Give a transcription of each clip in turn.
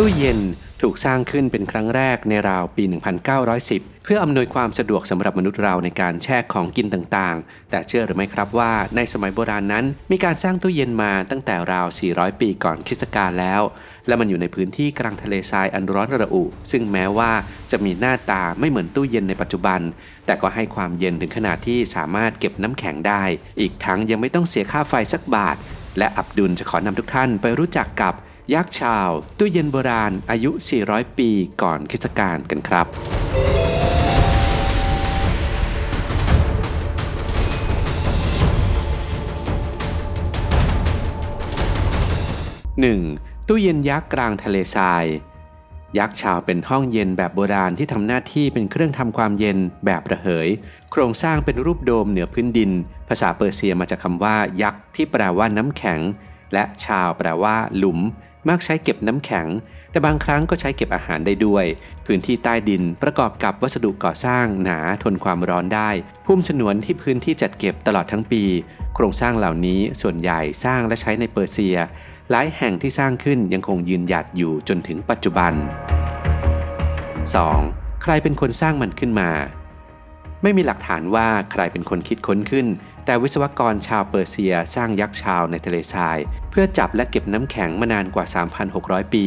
ตู้เย็นถูกสร้างขึ้นเป็นครั้งแรกในราวปี 1910 เพื่ออำนวยความสะดวกสำหรับมนุษย์เราในการแช่ของกินต่างๆ แต่เชื่อหรือไม่ครับว่าในสมัยโบราณนั้น มีการสร้างตู้เย็นมาตั้งแต่ราว 400 ปีก่อนคริสตกาลแล้ว และมันอยู่ในพื้นที่กลางทะเลทรายอันร้อนระอุ ซึ่งแม้ว่าจะมีหน้าตาไม่เหมือนตู้เย็นในปัจจุบัน แต่ก็ให้ความเย็นถึงขนาดที่สามารถเก็บน้ำแข็งได้ อีกทั้งยังไม่ต้องเสียค่าไฟสักบาท และอับดุลจะขอนำทุกท่านไปรู้จักกับ ยักษ์ชาวตู้เย็นโบราณอายุ 400 ปีก่อนคริสตกาลกันครับ 1. ตู้เย็นยักษ์กลางทะเลทราย ยักษ์ชาวเป็นห้องเย็นแบบโบราณที่ทำหน้าที่เป็นเครื่องทำความเย็นแบบระเหย โครงสร้างเป็นรูปโดมเหนือพื้นดิน ภาษาเปอร์เซียมาจากคำว่า ยักษ์ที่แปลว่าน้ำแข็ง และชาวแปลว่า หลุม มักใช้เก็บน้ำแข็ง แต่บางครั้งก็ใช้เก็บอาหารได้ด้วย พื้นที่ใต้ดินประกอบกับวัสดุก่อสร้างหนาทนความร้อนได้พุ่มฉนวนที่พื้นที่จัดเก็บตลอดทั้งปี โครงสร้างเหล่านี้ส่วนใหญ่สร้างและใช้ในเปอร์เซีย หลายแห่งที่สร้างขึ้นยังคงยืนหยัดอยู่จนถึงปัจจุบัน 2. ใครเป็นคนสร้างมันขึ้นมา ไม่มีหลักฐานว่าใครเป็นคนคิดค้นขึ้น แต่วิศวกรชาวเปอร์เซียสร้างยักษ์ชาวในทะเลทราย เพื่อจับและเก็บน้ำแข็งมานานกว่า 3,600 ปี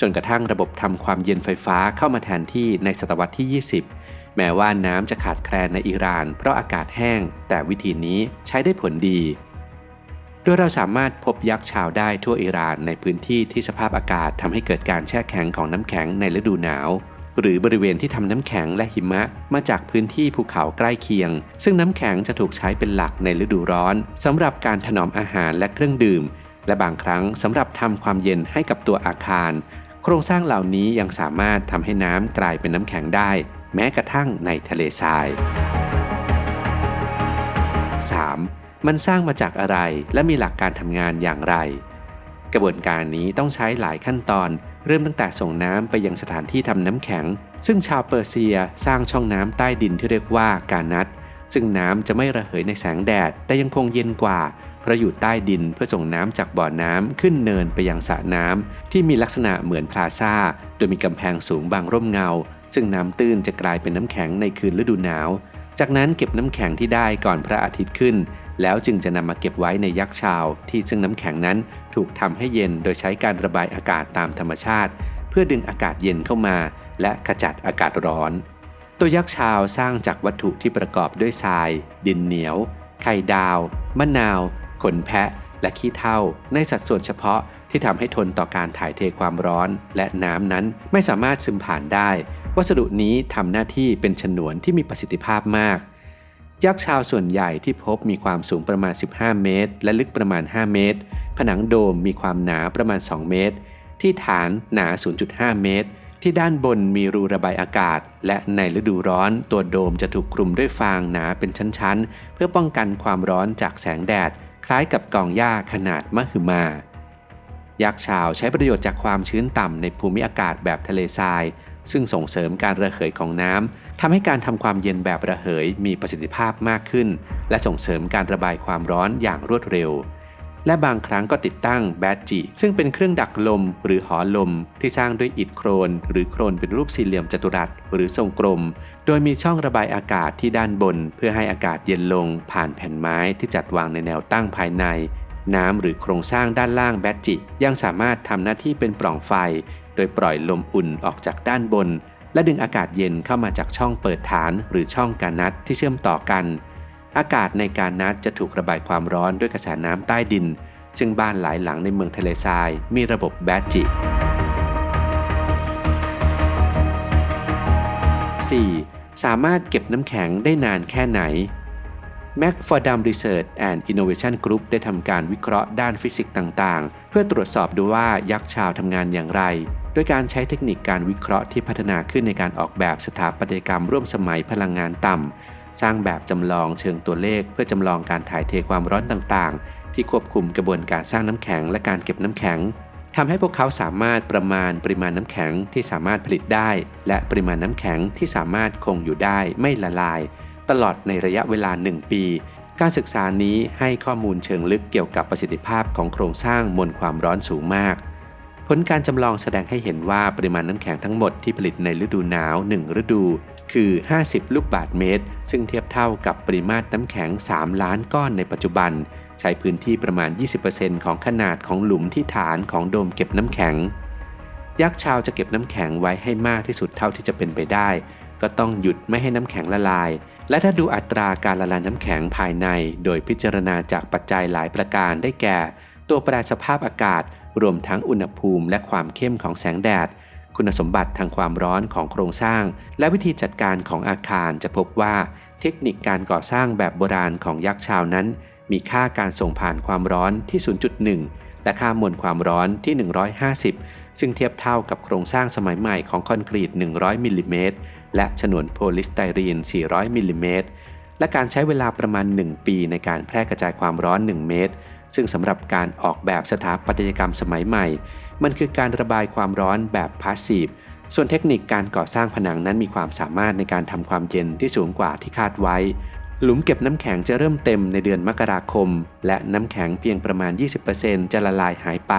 จนกระทั่งระบบทำความเย็นไฟฟ้าเข้ามาแทนที่ในศตวรรษที่ 20 แม้ว่าน้ำจะขาดแคลนในอิหร่าน เพราะอากาศแห้ง แต่วิธีนี้ใช้ได้ผลดีโดยเราสามารถพบยักษ์ชาวได้ทั่วอิหร่านในพื้นที่ที่สภาพอากาศทำให้เกิดการแช่แข็งของน้ำแข็งในฤดูหนาว หรือบริเวณที่ทำน้ำแข็งและหิมะมาจากพื้นที่ภูเขาใกล้เคียง ซึ่งน้ำแข็งจะถูกใช้เป็นหลักในฤดูร้อนสำหรับการถนอมอาหารและเครื่องดื่ม และบางครั้งสำหรับทำความเย็นให้กับตัวอาคาร โครงสร้างเหล่านี้ยังสามารถทำให้น้ำกลายเป็นน้ำแข็งได้ แม้กระทั่งในทะเลทราย 3. มันสร้างมาจากอะไรและมีหลักการทำงานอย่างไร กระบวนการนี้ต้องใช้หลายขั้นตอน เริ่มตั้งแต่ส่งน้ำไปยังสถานที่ทำน้ำแข็ง ซึ่งชาวเปอร์เซียสร้างช่องน้ำใต้ดินที่เรียกว่ากานัตซึ่งน้ำจะไม่ระเหยในแสงแดด แต่ยังคงเย็นกว่า เพราะอยู่ใต้ดินเพื่อส่งน้ำจากบ่อน้ำขึ้นเนินไปยังสระน้ำที่มีลักษณะเหมือนพลาซ่า โดยมีกำแพงสูงบางร่มเงา ซึ่งน้ำตื้นจะกลายเป็นน้ำแข็งในคืนฤดูหนาว จากนั้นเก็บน้ำแข็งที่ได้ก่อนพระอาทิตย์ขึ้น แล้วจึงจะนำมาเก็บไว้ในยักษ์ชาวที่ซึ่งน้ำแข็งนั้นถูกทำให้เย็นโดยใช้การระบายอากาศตามธรรมชาติ เพื่อดึงอากาศเย็นเข้ามา และขจัดอากาศร้อน ตัวยักษ์ชาวสร้างจากวัตถุที่ประกอบด้วยทราย ดินเหนียว ไข่ดาว มะนาว ขนแพะ และขี้เถ้าในสัดส่วนเฉพาะที่ทำให้ทนต่อการถ่ายเทความร้อน และน้ำนั้นไม่สามารถซึมผ่านได้ วัสดุนี้ทำหน้าที่เป็นฉนวนที่มีประสิทธิภาพมาก ยักษ์ชาวส่วนใหญ่ที่พบมีความสูงประมาณ 15 เมตร และลึกประมาณ 5 เมตร ผนังโดมมีความหนาประมาณ 2 เมตร ที่ฐานหนา 0.5 เมตร ที่ด้านบนมีรูระบายอากาศ และในฤดูร้อนตัวโดมจะถูกคลุมด้วยฟางหนาเป็นชั้น ๆ เพื่อป้องกันความร้อนจากแสงแดด คล้ายกับกองหญ้าขนาดมหึมา ยักษ์ชาวใช้ประโยชน์จากความชื้นต่ำในภูมิอากาศแบบทะเลทราย ซึ่งส่งเสริมการระเหยของน้ำทำให้การทำความเย็นแบบระเหยมีประสิทธิภาพมากขึ้น และส่งเสริมการระบายความร้อนอย่างรวดเร็ว และบางครั้งก็ติดตั้งแบตจิ ซึ่งเป็นเครื่องดักลมหรือหอลม ที่สร้างด้วยอิฐโครน หรือโครนเป็นรูปสี่เหลี่ยมจัตุรัสหรือทรงกลม โดยมีช่องระบายอากาศที่ด้านบน เพื่อให้อากาศเย็นลง ผ่านแผ่นไม้ที่จัดวางในแนวตั้งภายในน้ำหรือโครงสร้างด้านล่างแบตจิ ยังสามารถทำหน้าที่เป็นปล่องไฟ โดยปล่อยลมอุ่นออกจากด้านบน และดึงอากาศเย็นเข้ามาจากช่องเปิดฐานหรือช่องการนัดที่เชื่อมต่อกัน อากาศในการนัดจะถูกระบายความร้อนด้วยกระแสน้ำใต้ดิน ซึ่งบ้านหลายหลังในเมืองทะเลทรายมีระบบแบตจิ 4. สามารถเก็บน้ำแข็งได้นานแค่ไหน m a c f o r d a m Research and Innovation Group ได้ทำการวิเคราะห์ด้านฟิสิกส์ต่าง ๆ เพื่อตรวจสอบดูว่ายักษ์ชาวทำงานอย่างไร โดยการใช้เทคนิคการวิเคราะห์ที่พัฒนาขึ้นในการออกแบบสถาปัตยกรรมร่วมสมัยพลังงานต่ำ สร้างแบบจำลองเชิงตัวเลข เพื่อจำลองการถ่ายเทความร้อนต่างๆ ที่ควบคุมกระบวนการสร้างน้ำแข็งและการเก็บน้ำแข็งทำให้พวกเขาสามารถประมาณปริมาณน้ำแข็งที่สามารถผลิตได้ และปริมาณน้ำแข็งที่สามารถคงอยู่ได้ไม่ละลาย ตลอดในระยะเวลา 1 ปี การศึกษานี้ให้ข้อมูลเชิงลึกเกี่ยวกับประสิทธิภาพของโครงสร้างมวลความร้อนสูงมาก ผลการจำลองแสดงให้เห็นว่าปริมาณน้ำแข็งทั้งหมดที่ผลิตในฤดูหนาว 1 ฤดู คือ 50 ลูกบาทเมตร ซึ่งเทียบเท่ากับปริมาตรน้ำแข็ง 3 ล้านก้อนในปัจจุบัน ใช้พื้นที่ประมาณ 20%ของขนาดของหลุมที่ฐานของโดมเก็บน้ำแข็ง ยักษ์ชาวจะเก็บน้ำแข็งไว้ให้มากที่สุดเท่าที่จะเป็นไปได้ ก็ต้องหยุดไม่ให้น้ำแข็งละลาย และถ้าดูอัตราการละลายน้ำแข็งภายใน โดยพิจารณาจากปัจจัยหลายประการได้แก่ ตัวแปรสภาพอากาศ รวมทั้งอุณหภูมิและความเข้มของแสงแดด คุณสมบัติทางความร้อนของโครงสร้าง และวิธีจัดการของอาคารจะพบว่า เทคนิคการก่อสร้างแบบโบราณของยักษ์ชาวนั้น มีค่าการส่งผ่านความร้อนที่ 0.1 และค่ามวลความร้อนที่ 150 ซึ่งเทียบเท่ากับโครงสร้างสมัยใหม่ของคอนกรีต 100 มิลลิเมตร และฉนวนโพลิสไตรีน 400 มิลลิเมตร และการใช้เวลาประมาณ 1 ปีในการแพร่กระจายความร้อน 1 เมตร ซึ่งสำหรับการออกแบบสถาปัตยกรรมสมัยใหม่ มันคือการระบายความร้อนแบบพาสซีฟส่วนเทคนิคการก่อสร้างผนังนั้นมีความสามารถในการทำความเย็นที่สูงกว่าที่คาดไว้ หลุมเก็บน้ำแข็งจะเริ่มเต็มในเดือนมกราคม และน้ำแข็งเพียงประมาณ 20%จะละลายหายไป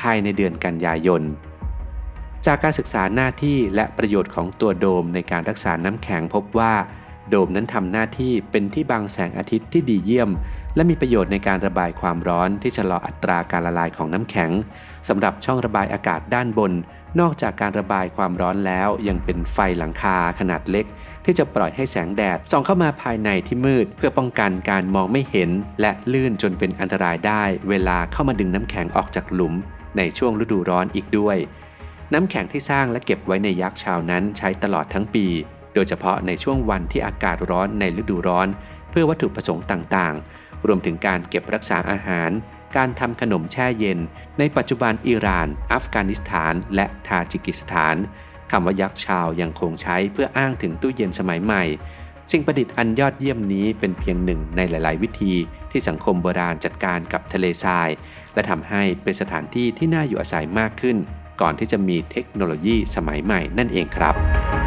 ภายในเดือนกันยายน จากการศึกษาหน้าที่และประโยชน์ของตัวโดมในการรักษาน้ำแข็งพบว่า โดมนั้นทำหน้าที่เป็นที่บังแสงอาทิตย์ที่ดีเยี่ยม และมีประโยชน์ในการระบายความร้อนที่ชะลออัตราการละลายของน้ำแข็งสำหรับช่องระบายอากาศด้านบน นอกจากการระบายความร้อนแล้วยังเป็นไฟหลังคาขนาดเล็ก ที่จะปล่อยให้แสงแดดส่องเข้ามาภายในที่มืด เพื่อป้องกันการมองไม่เห็น และลื่นจนเป็นอันตรายได้ เวลาเข้ามาดึงน้ำแข็งออกจากหลุม ในช่วงฤดูร้อนอีกด้วย น้ำแข็งที่สร้างและเก็บไว้ในยักษ์ชาวนั้นใช้ตลอดทั้งปี โดยเฉพาะในช่วงวันที่อากาศร้อนในฤดูร้อน เพื่อวัตถุประสงค์ต่างๆ รวมถึงการเก็บรักษาอาหาร การทำขนมแช่เย็น ในปัจจุบันอิหร่าน อัฟกานิสถาน และทาจิกิสถานคำว่ายักษ์ชาวยังคงใช้เพื่ออ้างถึงตู้เย็นสมัยใหม่ สิ่งประดิษฐ์อันยอดเยี่ยมนี้เป็นเพียงหนึ่งในหลาย ๆ วิธี ที่สังคมโบราณจัดการกับทะเลทราย และทำให้เป็นสถานที่ที่น่าอยู่อาศัยมากขึ้น ก่อนที่จะมีเทคโนโลยีสมัยใหม่นั่นเองครับ